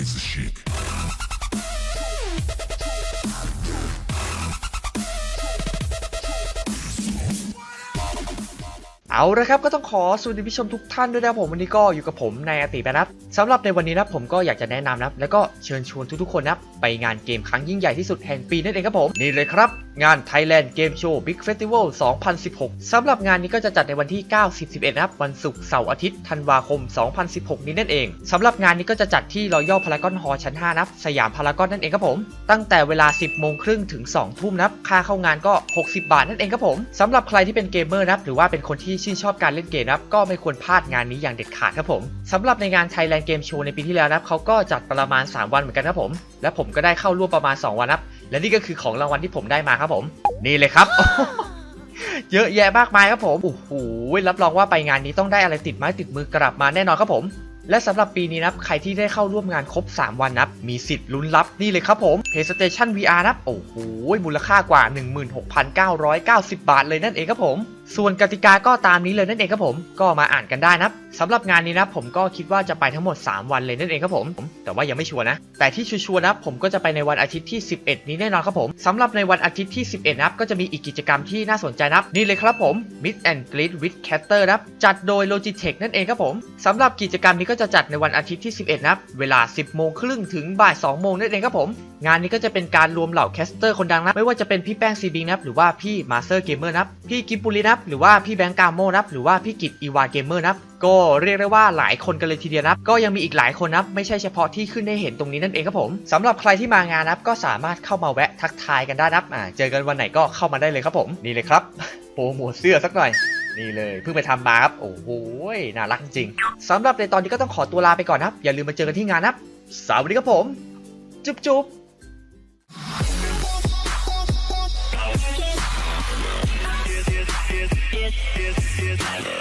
razor chic. เอาละครับก็ต้องขอสวัสดีผู้ชมทุกท่านด้วยนะครับผมวันนี้ก็อยู่กับผมนายอติแปนะครับสำหรับในวันนี้นะครับผมก็อยากจะแนะนำนะครับแล้วก็เชิญชวนทุกๆคนนะครับไปงานเกมครั้งยิ่งใหญ่ที่สุดแห่งปีนั่นเองครับผมนี่เลยครับ งาน Thailand Game Show Big Festival 2016 สำหรับงานนี้ก็จะจัดในวันที่ 9 10 11นะครับ วันศุกร์เสาร์อาทิตย์ธันวาคม 2016 นี้นั่นเอง สำหรับงานนี้ก็จะจัดที่รอยัลพารากอนฮอลชั้น 5 นะครับ สยามพารากอนนั่นเองครับผม ตั้งแต่เวลา 10 โมงครึ่งถึง 2 ทุ่มนะครับ ค่าเข้างานก็ 60 บาทนั่นเองครับผม สำหรับใครที่เป็นเกมเมอร์นะครับ หรือว่าเป็นคนที่ชื่นชอบการเล่นเกมนะครับ ก็ไม่ควรพลาดงานนี้อย่างเด็ดขาดครับผมสำหรับในงาน Thailand Game Show ในปีที่แล้วนะครับเขาก็จัดประมาณ 3 วันเหมือนกันครับผม และผมก็ได้เข้าร่วมประมาณ 2 วันนะครับ และนี่ก็คือของรางวัลที่ผมได้มาครับผม นี่เลยครับ เยอะแยะมากมายครับผมโอ้โหรับรองว่าไปงานนี้ต้องได้อะไรติดไม้ติดมือกลับมาแน่นอนครับผม และสำหรับปีนี้นะใครที่ได้เข้าร่วมงานครบ 3 วันนับมีสิทธิ์ลุ้นรับนี่เลยครับผม PlayStation VR นะโอ้โหมูลค่ากว่า 16,990 บาทเลยนั่นเองครับผม ส่วนกติกาก็ตามนี้เลยนั่นเองครับผมก็มาอ่านกันได้นับสำหรับงานนี้นะผมก็คิดว่าจะไปทั้งหมด 3 วันเลยนั่นเองครับผมแต่ว่ายังไม่ชัวร์นะ แต่ที่ชัวร์ๆนะผมก็จะไปในวันอาทิตย์ที่ 11 นี้แน่นอนครับผมสำหรับในวันอาทิตย์ที่ 11นะครับก็จะมีอีกกิจกรรมที่น่าสนใจนับนี่เลยครับผม Meet and Greet with Catter นับจัดโดย Logitech นั่นเองครับผมสำหรับกิจกรรมนี้ก็จะจัดในวันอาทิตย์ที่ 11นะครับเวลา 10โมงครึ่งถึงบ่าย2โมงนั่นเองครับผมงานนี้ก็จะเป็นการรวมเหล่าแคสเตอร์คนดังนะไม่ว่าจะเป็นพี่แป้งซีบิงนะหรือว่าพี่มาสเตอร์เกมเมอร์นะพี่กิฟบุรีนะครับหรือว่าพี่แบงก์กาโมนะครับหรือว่าพี่กิตอีวาเกมเมอร์นะครับก็เรียกได้ว่าหลายคนกันเลยทีเดียวนะครับก็ยังมีอีกหลายคนนะครับไม่ใช่เฉพาะที่ขึ้นให้เห็นตรงนี้นั่นเองครับผมสำหรับใครที่มางานนะครับก็สามารถเข้ามาแวะทักทายกันได้นะครับอ่าเจอกันวันไหนก็เข้ามาได้เลยครับผมนี่เลยครับโปรโมทเสื้อสักหน่อยนี่เลยเพิ่งไปทำมาครับโอ้โหน่ารักจริงสำหรับในตอนนี้ก็ต้องขอตัวลาไปก่อนนะครับอย่าลืมมาเจอกันที่งานนะครับสวัสดีครับผม จุ๊บจุ๊บ it.